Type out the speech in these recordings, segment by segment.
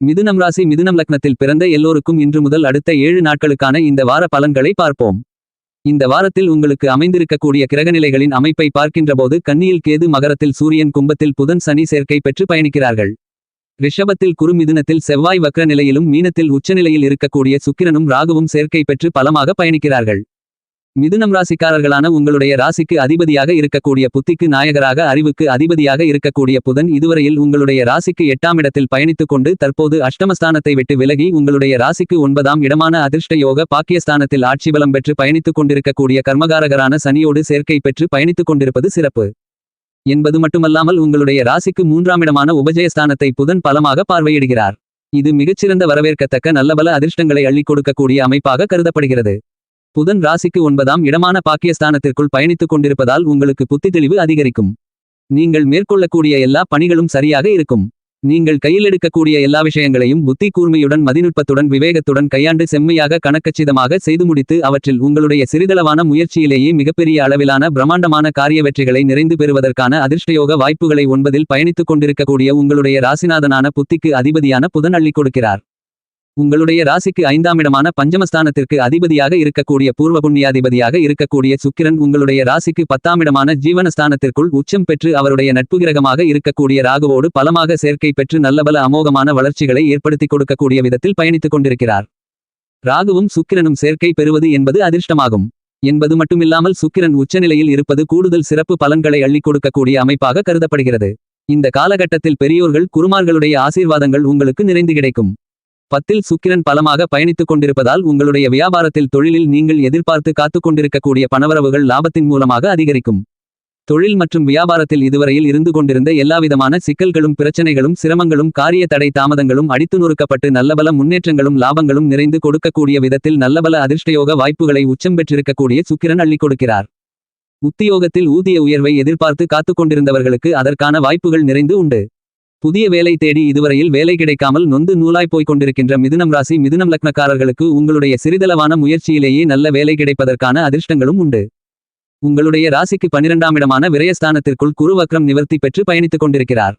மிதுனம் ராசி மிதுனம் லக்னத்தில் பிறந்த எல்லோருக்கும் இன்று முதல் அடுத்த ஏழு நாட்களுக்கான இந்த வார பலன்களை பார்ப்போம். இந்த வாரத்தில் உங்களுக்கு அமைந்திருக்கக்கூடிய கிரகநிலைகளின் அமைப்பை பார்க்கின்றபோது கன்னியில் கேது மகரத்தில் சூரியன் கும்பத்தில் புதன் சனி சேர்க்கை பெற்று பயணிக்கிறார்கள். ரிஷபத்தில் குறுமிதுனத்தில் செவ்வாய் வக்ர நிலையிலும் மீனத்தில் உச்சநிலையில் இருக்கக்கூடிய சுக்கிரனும் ராகுவும் சேர்க்கை பெற்று பலமாக பயணிக்கிறார்கள். மிதுனம் ராசிக்காரர்களான உங்களுடைய ராசிக்கு அதிபதியாக இருக்கக்கூடிய புத்திக்கு நாயகராக அறிவுக்கு அதிபதியாக இருக்கக்கூடிய புதன் இதுவரையில் உங்களுடைய ராசிக்கு எட்டாம் இடத்தில் பயணித்துக் கொண்டு தற்போது அஷ்டமஸ்தானத்தை விட்டு விலகி உங்களுடைய ராசிக்கு ஒன்பதாம் இடமான அதிர்ஷ்ட யோக பாக்கியஸ்தானத்தில் ஆட்சி பலம் பெற்று பயணித்துக் கொண்டிருக்கக்கூடிய கர்மகாரகரான சனியோடு சேர்க்கை பெற்று பயணித்துக் கொண்டிருப்பது சிறப்பு. என்பது மட்டுமல்லாமல் உங்களுடைய ராசிக்கு மூன்றாம் இடமான உபஜயஸ்தானத்தை புதன் பலமாக பார்வையிடுகிறார். இது மிகச்சிறந்த வரவேற்கத்தக்க நல்லபல அதிர்ஷ்டங்களை அள்ளிக் கொடுக்கக்கூடிய அமைப்பாக கருதப்படுகிறது. புதன் ராசிக்கு ஒன்பதாம் இடமான பாக்கியஸ்தானத்திற்குள் பயணித்துக் கொண்டிருப்பதால் உங்களுக்கு புத்தி தெளிவு அதிகரிக்கும். நீங்கள் மேற்கொள்ளக்கூடிய எல்லா பணிகளும் சரியாக இருக்கும். நீங்கள் கையில் எடுக்கக்கூடிய எல்லா விஷயங்களையும் புத்தி கூர்மையுடன் மதிநுட்பத்துடன் விவேகத்துடன் கையாண்டு செம்மையாக கணக்கச்சிதமாக செய்து முடித்து அவற்றில் உங்களுடைய சிறிதளவான முயற்சியிலேயே மிகப்பெரிய அளவிலான பிரம்மாண்டமான காரிய வெற்றிகளை நிறைந்து பெறுவதற்கான அதிர்ஷ்டயோக வாய்ப்புகளை ஒன்பதில் பயணித்துக் கொண்டிருக்கக்கூடிய உங்களுடைய ராசிநாதனான புத்திக்கு அதிபதியான புதன் அள்ளி கொடுக்கிறார். உங்களுடைய ராசிக்கு ஐந்தாம் இடமான பஞ்சமஸ்தானத்திற்கு அதிபதியாக இருக்கக்கூடிய பூர்வ புண்ணியாதிபதியாக இருக்கக்கூடிய சுக்கிரன் உங்களுடைய ராசிக்கு பத்தாம் இடமான ஜீவனஸ்தானத்திற்குள் உச்சம் பெற்று அவருடைய நட்பு கிரகமாக இருக்கக்கூடிய ராகுவோடு பலமாக சேர்க்கை பெற்று நல்லபல அமோகமான வளர்ச்சிகளை ஏற்படுத்திக் கொடுக்கக்கூடிய விதத்தில் பயணித்துக் கொண்டிருக்கிறார். ராகுவும் சுக்கிரனும் சேர்க்கை பெறுவது என்பது அதிர்ஷ்டமாகும். என்பது மட்டுமில்லாமல் சுக்கிரன் உச்சநிலையில் இருப்பது கூடுதல் சிறப்பு பலன்களை அள்ளிக் கொடுக்கக்கூடிய அமைப்பாக கருதப்படுகிறது. இந்த காலகட்டத்தில் பெரியோர்கள் குருமார்களுடைய ஆசீர்வாதங்கள் உங்களுக்கு நிறைந்து கிடைக்கும். பத்தில் சுக்கிரன் பலமாக பயணித்துக் கொண்டிருப்பதால் உங்களுடைய வியாபாரத்தில் தொழிலில் நீங்கள் எதிர்பார்த்து காத்துக் கொண்டிருக்கக்கூடிய பணவரவுகள் லாபத்தின் மூலமாக அதிகரிக்கும். தொழில் மற்றும் வியாபாரத்தில் இதுவரையில் இருந்து கொண்டிருந்த எல்லாவிதமான சிக்கல்களும் பிரச்சனைகளும் சிரமங்களும் காரிய தடை தாமதங்களும் அடித்து நொறுக்கப்பட்டு நல்லபல முன்னேற்றங்களும் லாபங்களும் நிறைந்து கொடுக்கக்கூடிய விதத்தில் நல்லபல அதிர்ஷ்டயோக வாய்ப்புகளை உச்சம் பெற்றிருக்கக்கூடிய சுக்கிரன் அள்ளி கொடுக்கிறார். உத்தியோகத்தில் ஊதிய உயர்வை எதிர்பார்த்து காத்துக் கொண்டிருந்தவர்களுக்கு அதற்கான வாய்ப்புகள் நிறைந்து உண்டு. புதிய வேலை தேடி இதுவரையில் வேலை கிடைக்காமல் நொந்து நூலாய் போய்க் கொண்டிருக்கின்ற மிதுனம் ராசி மிதுனம் லக்னக்காரர்களுக்கு உங்களுடைய சிறிதளவான முயற்சியிலேயே நல்ல வேலை கிடைப்பதற்கான அதிர்ஷ்டங்களும் உண்டு. உங்களுடைய ராசிக்கு பனிரெண்டாம் இடமான விரயஸ்தானத்திற்குள் குருவக்ரம் நிவர்த்தி பெற்று பயணித்துக் கொண்டிருக்கிறார்.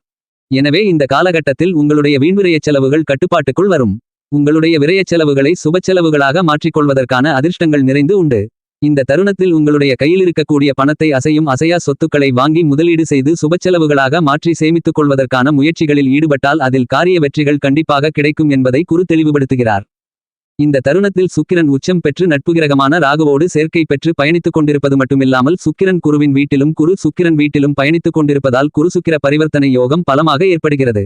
எனவே இந்த காலகட்டத்தில் உங்களுடைய வீண்விரயச் செலவுகள் கட்டுப்பாட்டுக்குள் வரும். உங்களுடைய விரயச் செலவுகளை சுபச் செலவுகளாக மாற்றிக்கொள்வதற்கான அதிர்ஷ்டங்கள் நிறைந்து உண்டு. இந்த தருணத்தில் உங்களுடைய கையில் இருக்கக்கூடிய பணத்தை அசையும் அசையா சொத்துக்களை வாங்கி முதலீடு செய்து சுபச்செலவுகளாக மாற்றி சேமித்துக் கொள்வதற்கான முயற்சிகளில் ஈடுபட்டால் அதில் காரிய வெற்றிகள் கண்டிப்பாக கிடைக்கும் என்பதை குரு தெளிவுபடுத்துகிறார். இந்த தருணத்தில் சுக்கிரன் உச்சம் பெற்று நட்புகிரகமான ராகுவோடு சேர்க்கை பெற்று பயணித்துக் கொண்டிருப்பது மட்டுமில்லாமல் சுக்கிரன் குருவின் வீட்டிலும் குரு சுக்கிரன் வீட்டிலும் பயணித்துக் கொண்டிருப்பதால் குரு சுக்கிர பரிவர்த்தனை யோகம் பலமாக ஏற்படுகிறது.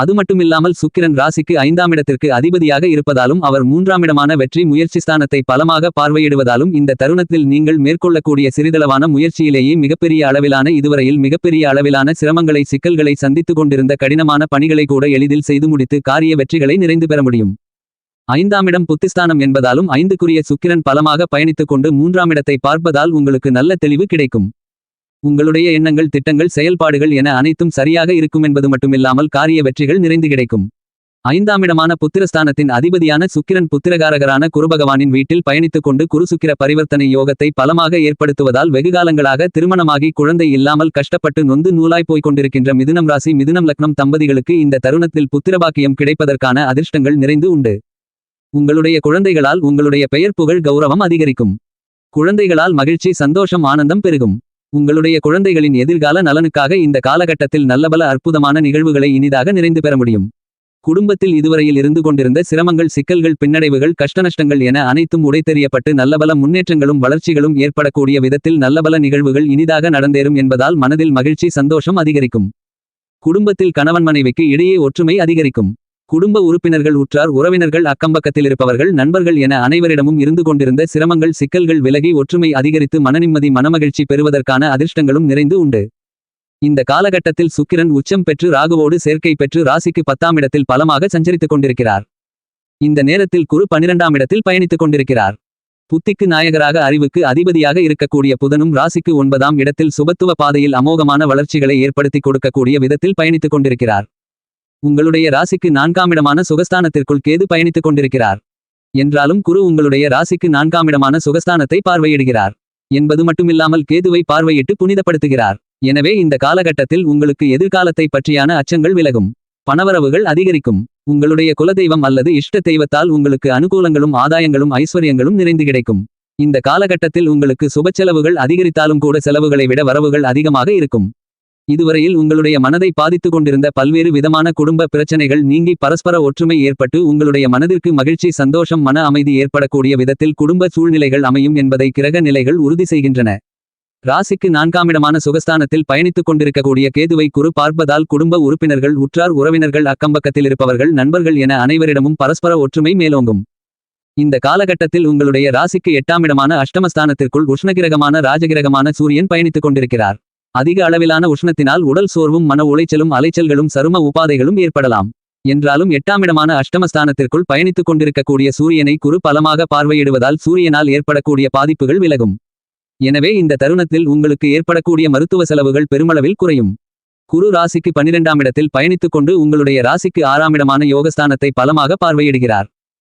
அது மட்டுமில்லாமல் சுக்கிரன் ராசிக்கு ஐந்தாம் இடத்திற்கு அதிபதியாக இருப்பதாலும் அவர் மூன்றாம் இடமான வெற்றி முயற்சி ஸ்தானத்தை பலமாக பார்வையிடுவதாலும் இந்த தருணத்தில் நீங்கள் மேற்கொள்ளக்கூடிய சிறிதளவான முயற்சியிலேயே மிகப்பெரிய அளவிலான இதுவரையில் மிகப்பெரிய அளவிலான சிரமங்களை சிக்கல்களை சந்தித்துக் கொண்டிருந்த கடினமான பணிகளை கூட எளிதில் செய்து முடித்து காரிய வெற்றிகளை நிறைந்து பெற முடியும். ஐந்தாம் இடம் புத்திஸ்தானம் என்பதாலும் ஐந்துக்குரிய சுக்கிரன் பலமாக பயணித்துக் கொண்டு மூன்றாம் இடத்தை பார்ப்பதால் உங்களுக்கு நல்ல தெளிவு கிடைக்கும். உங்களுடைய எண்ணங்கள் திட்டங்கள் செயல்பாடுகள் என அனைத்தும் சரியாக இருக்கும் என்பது மட்டுமில்லாமல் காரிய வெற்றிகள் நிறைந்து கிடைக்கும். ஐந்தாமிடமான புத்திரஸ்தானத்தின் அதிபதியான சுக்கிரன் புத்திரகாரகரான குருபகவானின் வீட்டில் பயணித்துக் கொண்டு குருசுக்கிர பரிவர்த்தனை யோகத்தை பலமாக ஏற்படுத்துவதால் வெகுகாலங்களாக திருமணமாகி குழந்தை இல்லாமல் கஷ்டப்பட்டு நொந்து நூலாய் போய்க் கொண்டிருக்கின்ற மிதுனம் ராசி மிதுனம் லக்னம் தம்பதிகளுக்கு இந்த தருணத்தில் புத்திரபாக்கியம் கிடைப்பதற்கான அதிர்ஷ்டங்கள் நிறைந்து உண்டு. உங்களுடைய குழந்தைகளால் உங்களுடைய பெயர் புகழ் கௌரவம் அதிகரிக்கும். குழந்தைகளால் மகிழ்ச்சி சந்தோஷம் ஆனந்தம் பெருகும். உங்களுடைய குழந்தைகளின் எதிர்கால நலனுக்காக இந்த காலகட்டத்தில் நல்லபல அற்புதமான நிகழ்வுகளை இனிதாக நிறைந்து பெற முடியும். குடும்பத்தில் இதுவரையில் இருந்து கொண்டிருந்த சிரமங்கள் சிக்கல்கள் பின்னடைவுகள் கஷ்டநஷ்டங்கள் என அனைத்தும் உடைத்தெறியப்பட்டு நல்லபல முன்னேற்றங்களும் வளர்ச்சிகளும் ஏற்படக்கூடிய விதத்தில் நல்லபல நிகழ்வுகள் இனிதாக நடந்தேறும் என்பதால் மனதில் மகிழ்ச்சி சந்தோஷம் அதிகரிக்கும். குடும்பத்தில் கணவன் மனைவிக்கு இடையே ஒற்றுமை அதிகரிக்கும். குடும்ப உறுப்பினர்கள் உற்றார் உறவினர்கள் அக்கம்பக்கத்தில் இருப்பவர்கள் நண்பர்கள் என அனைவரிடமும் இருந்து கொண்டிருந்த சிரமங்கள் சிக்கல்கள் விலகி ஒற்றுமை அதிகரித்து மனநிம்மதி மனமகிழ்ச்சி பெறுவதற்கான அதிர்ஷ்டங்களும் நிறைந்து உண்டு. இந்த காலகட்டத்தில் சுக்கிரன் உச்சம் பெற்று ராகுவோடு சேர்க்கை பெற்று ராசிக்கு பத்தாம் இடத்தில் பலமாக சஞ்சரித்துக் கொண்டிருக்கிறார். இந்த நேரத்தில் குரு பனிரெண்டாம் இடத்தில் பயணித்துக் கொண்டிருக்கிறார். புத்திக்கு நாயகராக அறிவுக்கு அதிபதியாக இருக்கக்கூடிய புதனும் ராசிக்கு ஒன்பதாம் இடத்தில் சுபத்துவ பாதையில் அமோகமான வளர்ச்சிகளை ஏற்படுத்தி கொடுக்கக்கூடிய விதத்தில் பயணித்துக் கொண்டிருக்கிறார். உங்களுடைய ராசிக்கு நான்காம் இடமான சுகஸ்தானத்திற்குள் கேது பயணித்துக் கொண்டிருக்கிறார். என்றாலும் குரு உங்களுடைய ராசிக்கு நான்காமிடமான சுகஸ்தானத்தை பார்வையிடுகிறார். என்பது மட்டுமில்லாமல் கேதுவை பார்வையிட்டு புனிதப்படுத்துகிறார். எனவே இந்த காலகட்டத்தில் உங்களுக்கு எதிர்காலத்தை பற்றியான அச்சங்கள் விலகும். பணவரவுகள் அதிகரிக்கும். உங்களுடைய குலதெய்வம் அல்லது இஷ்ட தெய்வத்தால் உங்களுக்கு அனுகூலங்களும் ஆதாயங்களும் ஐஸ்வர்யங்களும் நிறைந்து கிடைக்கும். இந்த காலகட்டத்தில் உங்களுக்கு சுப செலவுகள் அதிகரித்தாலும் கூட செலவுகளை விட வரவுகள் அதிகமாக இருக்கும். இதுவரையில் உங்களுடைய மனதை பாதித்துக் கொண்டிருந்த பல்வேறு விதமான குடும்ப பிரச்சனைகள் நீங்கி பரஸ்பர ஒற்றுமை ஏற்பட்டு உங்களுடைய மனதிற்கு மகிழ்ச்சி சந்தோஷம் மன அமைதி ஏற்படக்கூடிய விதத்தில் குடும்ப சூழ்நிலைகள் அமையும் என்பதை கிரக நிலைகள் உறுதி செய்கின்றன. ராசிக்கு நான்காமிடமான சுகஸ்தானத்தில் பயணித்துக் கொண்டிருக்கக்கூடிய கேதுவை குறு பார்ப்பதால் குடும்ப உறுப்பினர்கள் உற்றார் உறவினர்கள் அக்கம்பக்கத்தில் இருப்பவர்கள் நண்பர்கள் என அனைவரிடமும் பரஸ்பர ஒற்றுமை மேலோங்கும். இந்த காலகட்டத்தில் உங்களுடைய ராசிக்கு எட்டாமிடமான அஷ்டமஸ்தானத்திற்குள் உஷ்ணகிரகமான ராஜகிரகமான சூரியன் பயணித்துக் கொண்டிருக்கிறார். அதிக அளவிலான உஷ்ணத்தினால் உடல் சோர்வும் மன உளைச்சலும் அலைச்சல்களும் சரும உபாதைகளும் ஏற்படலாம். என்றாலும் எட்டாமிடமான அஷ்டமஸ்தானத்திற்குள் பயணித்துக் கொண்டிருக்கக்கூடிய சூரியனை குறு பலமாக பார்வையிடுவதால் சூரியனால் ஏற்படக்கூடிய பாதிப்புகள் விலகும். எனவே இந்த தருணத்தில் உங்களுக்கு ஏற்படக்கூடிய மருத்துவ செலவுகள் பெருமளவில் குறையும். குரு ராசிக்கு பன்னிரெண்டாம் இடத்தில் பயணித்துக் கொண்டு உங்களுடைய ராசிக்கு ஆறாமிடமான யோகஸ்தானத்தை பலமாக பார்வையிடுகிறார்.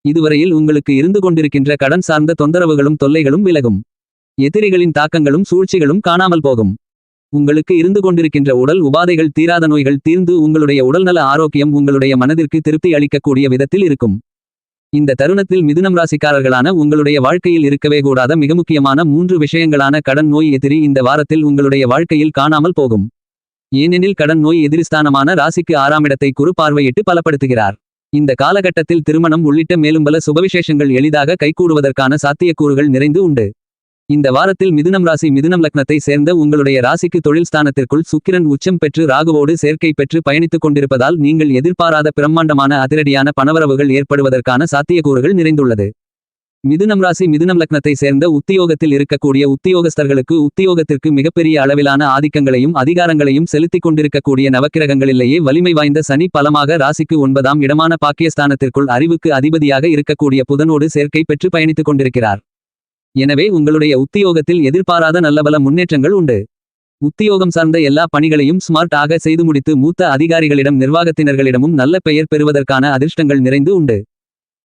இதுவரையில் உங்களுக்கு இருந்து கொண்டிருக்கின்ற கடன் சார்ந்த தொந்தரவுகளும் தொல்லைகளும் விலகும். எதிரிகளின் தாக்கங்களும் சூழ்ச்சிகளும் காணாமல் போகும். உங்களுக்கு இருந்து கொண்டிருக்கின்ற உடல் உபாதைகள் தீராத நோய்கள் தீர்ந்து உங்களுடைய உடல்நல ஆரோக்கியம் உங்களுடைய மனதிற்கு திருப்தி அளிக்கக்கூடிய விதத்தில் இருக்கும். இந்த தருணத்தில் மிதுனம் ராசிக்காரர்களான உங்களுடைய வாழ்க்கையில் இருக்கவே கூடாத மிக முக்கியமான மூன்று விஷயங்களான கடன் நோய் எதிரி இந்த வாரத்தில் உங்களுடைய வாழ்க்கையில் காணாமல் போகும். ஏனெனில் கடன் நோய் எதிரிஸ்தானமான ராசிக்கு ஆறாம் இடத்தை குறு பார்வையிட்டு பலப்படுத்துகிறார். இந்த காலகட்டத்தில் திருமணம் உள்ளிட்ட மேலும் பல சுபவிசேஷங்கள் எளிதாக கைகூடுவதற்கான சாத்தியக்கூறுகள் நிறைந்து உண்டு. இந்த வாரத்தில் மிதுனம் ராசி மிதுனம் லக்னத்தை சேர்ந்த உங்களுடைய ராசிக்கு தொழில் ஸ்தானத்திற்குள் சுக்கிரன் உச்சம் பெற்று ராகுவோடு சேர்க்கை பெற்று பயணித்துக் கொண்டிருப்பதால் நீங்கள் எதிர்பாராத பிரம்மாண்டமான அதிரடியான பணவரவுகள் ஏற்படுவதற்கான சாத்தியக்கூறுகள் நிறைந்துள்ளது. மிதுனம் ராசி மிதுனம் லக்னத்தை சேர்ந்த உத்தியோகத்தில் இருக்கக்கூடிய உத்தியோகஸ்தர்களுக்கு உத்தியோகத்திற்கு மிகப்பெரிய அளவிலான ஆதிக்கங்களையும் அதிகாரங்களையும் செலுத்திக் கொண்டிருக்கக்கூடிய நவக்கிரகங்களிலேயே வலிமை வாய்ந்த சனி பலமாக ராசிக்கு ஒன்பதாம் இடமான பாக்கியஸ்தானத்திற்குள் அறிவுக்கு அதிபதியாக இருக்கக்கூடிய புதனோடு சேர்க்கை பெற்று பயணித்துக் கொண்டிருக்கிறார். எனவே உங்களுடைய உத்தியோகத்தில் எதிர்பாராத நல்லபல முன்னேற்றங்கள் உண்டு. உத்தியோகம் சார்ந்த எல்லா பணிகளையும் ஸ்மார்ட் ஆக செய்து முடித்து மூத்த அதிகாரிகளிடம் நிர்வாகத்தினர்களிடமும் நல்ல பெயர் பெறுவதற்கான அதிர்ஷ்டங்கள் நிறைந்து உண்டு.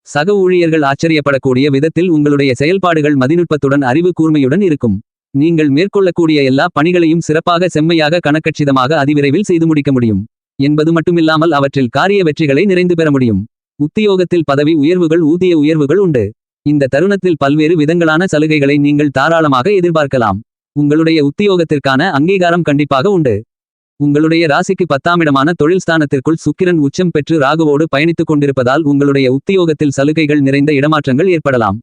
சக ஊழியர்கள் ஆச்சரியப்படக்கூடிய விதத்தில் உங்களுடைய செயல்பாடுகள் மதிநுட்பத்துடன் அறிவு கூர்மையுடன் இருக்கும். நீங்கள் மேற்கொள்ளக்கூடிய எல்லா பணிகளையும் சிறப்பாக செம்மையாக கணக்கட்சிதமாக அதிவிரைவில் செய்து முடிக்க முடியும். என்பது மட்டுமில்லாமல் அவற்றில் காரிய வெற்றிகளை நிறைந்து பெற முடியும். உத்தியோகத்தில் பதவி உயர்வுகள் ஊதிய உயர்வுகள் உண்டு. இந்த தருணத்தில் பல்வேறு விதங்களான சலுகைகளை நீங்கள் தாராளமாக எதிர்பார்க்கலாம். உங்களுடைய உத்தியோகத்திற்கான அங்கீகாரம் கண்டிப்பாக உண்டு. உங்களுடைய ராசிக்கு பத்தாமிடமான தொழில் ஸ்தானத்திற்குள் சுக்கிரன் உச்சம் பெற்று ராகுவோடு பயணித்துக் கொண்டிருப்பதால் உங்களுடைய உத்தியோகத்தில் சலுகைகள் நிறைந்த இடமாற்றங்கள் ஏற்படலாம்.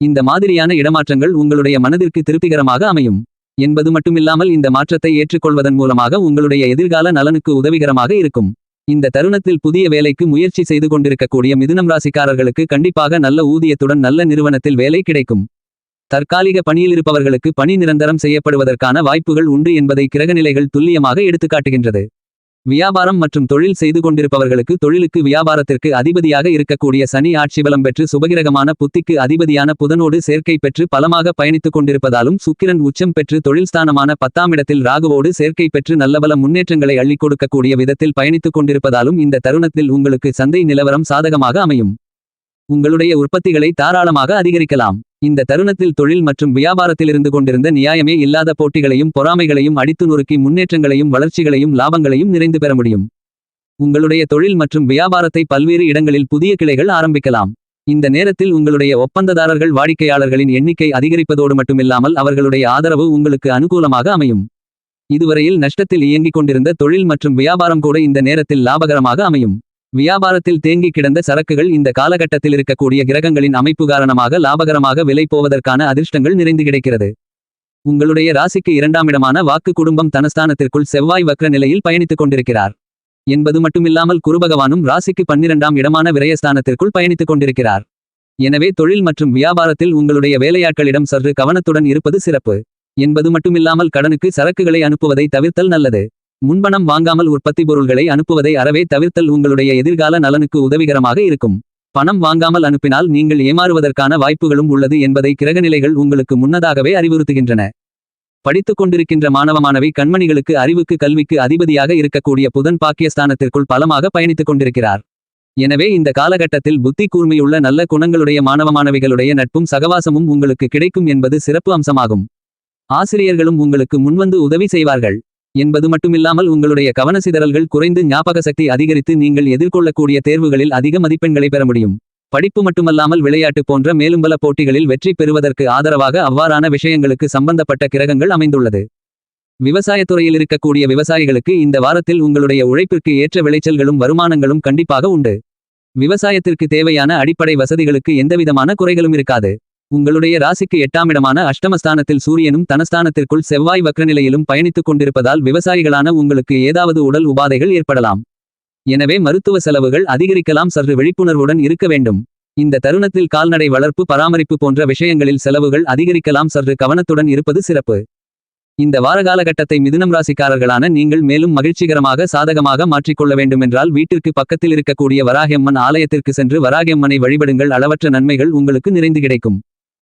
இந்த மாதிரியான இடமாற்றங்கள் உங்களுடைய மனதிற்கு திருப்திகரமாக அமையும். என்பது மட்டுமில்லாமல் இந்த மாற்றத்தை ஏற்றுக்கொள்வதன் மூலமாக உங்களுடைய எதிர்கால நலனுக்கு உதவிகரமாக இருக்கும். இந்த தருணத்தில் புதிய வேலைக்கு முயற்சி செய்து கொண்டிருக்கக்கூடிய மிதுனம் ராசிக்காரர்களுக்கு கண்டிப்பாக நல்ல ஊதியத்துடன் நல்ல நிறுவனத்தில் வேலை கிடைக்கும். தற்காலிக பணியில் இருப்பவர்களுக்கு பணி நிரந்தரம் செய்யப்படுவதற்கான வாய்ப்புகள் உண்டு என்பதை கிரகநிலைகள் துல்லியமாக எடுத்துக்காட்டுகின்றது. வியாபாரம் மற்றும் தொழில் செய்து கொண்டிருப்பவர்களுக்கு தொழிலுக்கு வியாபாரத்திற்கு அதிபதியாக இருக்கக்கூடிய சனி ஆட்சிபலம் பெற்று சுபகிரகமான புத்திக்கு அதிபதியான புதனோடு சேர்க்கை பெற்று பலமாக பயணித்துக் கொண்டிருப்பதாலும் சுக்கிரன் உச்சம் பெற்று தொழில்ஸ்தானமான பத்தாமிடத்தில் பத்தாம் இடத்தில் ராகுவோடு சேர்க்கை பெற்று நல்லபல முன்னேற்றங்களை அள்ளிக் கொடுக்கக்கூடிய விதத்தில் பயணித்துக் கொண்டிருப்பதாலும் இந்த தருணத்தில் உங்களுக்கு சந்தை நிலவரம் சாதகமாக அமையும். உங்களுடைய உற்பத்திகளை தாராளமாக அதிகரிக்கலாம். இந்த தருணத்தில் தொழில் மற்றும் வியாபாரத்திலிருந்து கொண்டிருந்த நியாயமே இல்லாத போட்டிகளையும் பொறாமைகளையும் அடித்து நொறுக்கி முன்னேற்றங்களையும் வளர்ச்சிகளையும் லாபங்களையும் நிறைந்து பெற முடியும். உங்களுடைய தொழில் மற்றும் வியாபாரத்தை பல்வேறு இடங்களில் புதிய கிளைகள் ஆரம்பிக்கலாம். இந்த நேரத்தில் உங்களுடைய ஒப்பந்ததாரர்கள் வாடிக்கையாளர்களின் எண்ணிக்கை அதிகரிப்பதோடு மட்டுமில்லாமல் அவர்களுடைய ஆதரவு உங்களுக்கு அனுகூலமாக அமையும். இதுவரையில் நஷ்டத்தில் இயங்கிக் கொண்டிருந்த தொழில் மற்றும் வியாபாரம் கூட இந்த நேரத்தில் லாபகரமாக அமையும். வியாபாரத்தில் தேங்கி கிடந்த சரக்குகள் இந்த காலகட்டத்தில் இருக்கக்கூடிய கிரகங்களின் அமைப்பு காரணமாக லாபகரமாக விலை போவதற்கான அதிர்ஷ்டங்கள் நிறைந்து கிடைக்கிறது. உங்களுடைய ராசிக்கு இரண்டாம் இடமான வாக்கு குடும்பம் தனஸ்தானத்திற்குள் செவ்வாய் வக்ர நிலையில் பயணித்துக் கொண்டிருக்கிறார். என்பது மட்டுமில்லாமல் குருபகவானும் ராசிக்கு பன்னிரண்டாம் இடமான விரயஸ்தானத்திற்குள் பயணித்துக் கொண்டிருக்கிறார். எனவே தொழில் மற்றும் வியாபாரத்தில் உங்களுடைய வேலையாட்களிடம் சற்று கவனத்துடன் இருப்பது சிறப்பு. என்பது மட்டுமில்லாமல் கடனுக்கு சரக்குகளை அனுப்புவதை தவிர்த்தல் நல்லது. முன்பணம் வாங்காமல் உற்பத்தி பொருள்களை அனுப்புவதை அறவே தவிர்த்தல் உங்களுடைய எதிர்கால நலனுக்கு உதவிகரமாக இருக்கும். பணம் வாங்காமல் அனுப்பினால் நீங்கள் ஏமாறுவதற்கான வாய்ப்புகளும் உள்ளது என்பதை கிரகநிலைகள் உங்களுக்கு முன்னதாகவே அறிவுறுத்துகின்றன. படித்துக் கொண்டிருக்கின்ற மாணவ மாணவி கண்மணிகளுக்கு அறிவுக்கு கல்விக்கு அதிபதியாக இருக்கக்கூடிய புதன் பாக்கியஸ்தானத்திற்குள் பலமாக பயணித்துக் கொண்டிருக்கிறார். எனவே இந்த காலகட்டத்தில் புத்தி கூர்மையுள்ள நல்ல குணங்களுடைய மாணவ மாணவிகளுடைய நட்பும் சகவாசமும் உங்களுக்கு கிடைக்கும் என்பது சிறப்பு அம்சமாகும். ஆசிரியர்களும் உங்களுக்கு முன்வந்து உதவி செய்வார்கள். என்பது மட்டுமில்லாமல் உங்களுடைய கவனசிதறல்கள் குறைந்து ஞாபக சக்தி அதிகரித்து நீங்கள் எதிர்கொள்ளக்கூடிய தேர்வுகளில் அதிக மதிப்பெண்களை பெற முடியும். படிப்பு மட்டுமல்லாமல் விளையாட்டு போன்ற மேலும் பல போட்டிகளில் வெற்றி பெறுவதற்கு ஆதரவாக அவ்வாறான விஷயங்களுக்கு சம்பந்தப்பட்ட கிரகங்கள் அமைந்துள்ளது. விவசாயத்துறையில் இருக்கக்கூடிய விவசாயிகளுக்கு இந்த வாரத்தில் உங்களுடைய உழைப்பிற்கு ஏற்ற விளைச்சல்களும் வருமானங்களும் கண்டிப்பாக உண்டு. விவசாயத்திற்கு தேவையான அடிப்படை வசதிகளுக்கு எந்தவிதமான குறைகளும் இருக்காது. உங்களுடைய ராசிக்கு எட்டாமிடமான அஷ்டமஸ்தானத்தில் சூரியனும் தனஸ்தானத்திற்குள் செவ்வாய் வக்ரநிலையிலும் பயணித்துக் கொண்டிருப்பதால் விவசாயிகளான உங்களுக்கு ஏதாவது உடல் உபாதைகள் ஏற்படலாம். எனவே மருத்துவ செலவுகள் அதிகரிக்கலாம் சற்று விழிப்புணர்வுடன் இருக்க வேண்டும். இந்த தருணத்தில் கால்நடை வளர்ப்பு பராமரிப்பு போன்ற விஷயங்களில் செலவுகள் அதிகரிக்கலாம் சற்று கவனத்துடன் இருப்பது சிறப்பு. இந்த வாரகாலகட்டத்தை மிதுனம் ராசிக்காரர்களான நீங்கள் மேலும் மகிழ்ச்சிகரமாக சாதகமாக மாற்றிக்கொள்ள வேண்டுமென்றால் வீட்டிற்கு பக்கத்தில் இருக்கக்கூடிய வராகியம்மன் ஆலயத்திற்கு சென்று வராகியம்மனை வழிபடுங்கள். அளவற்ற நன்மைகள் உங்களுக்கு நிறைந்து கிடைக்கும்.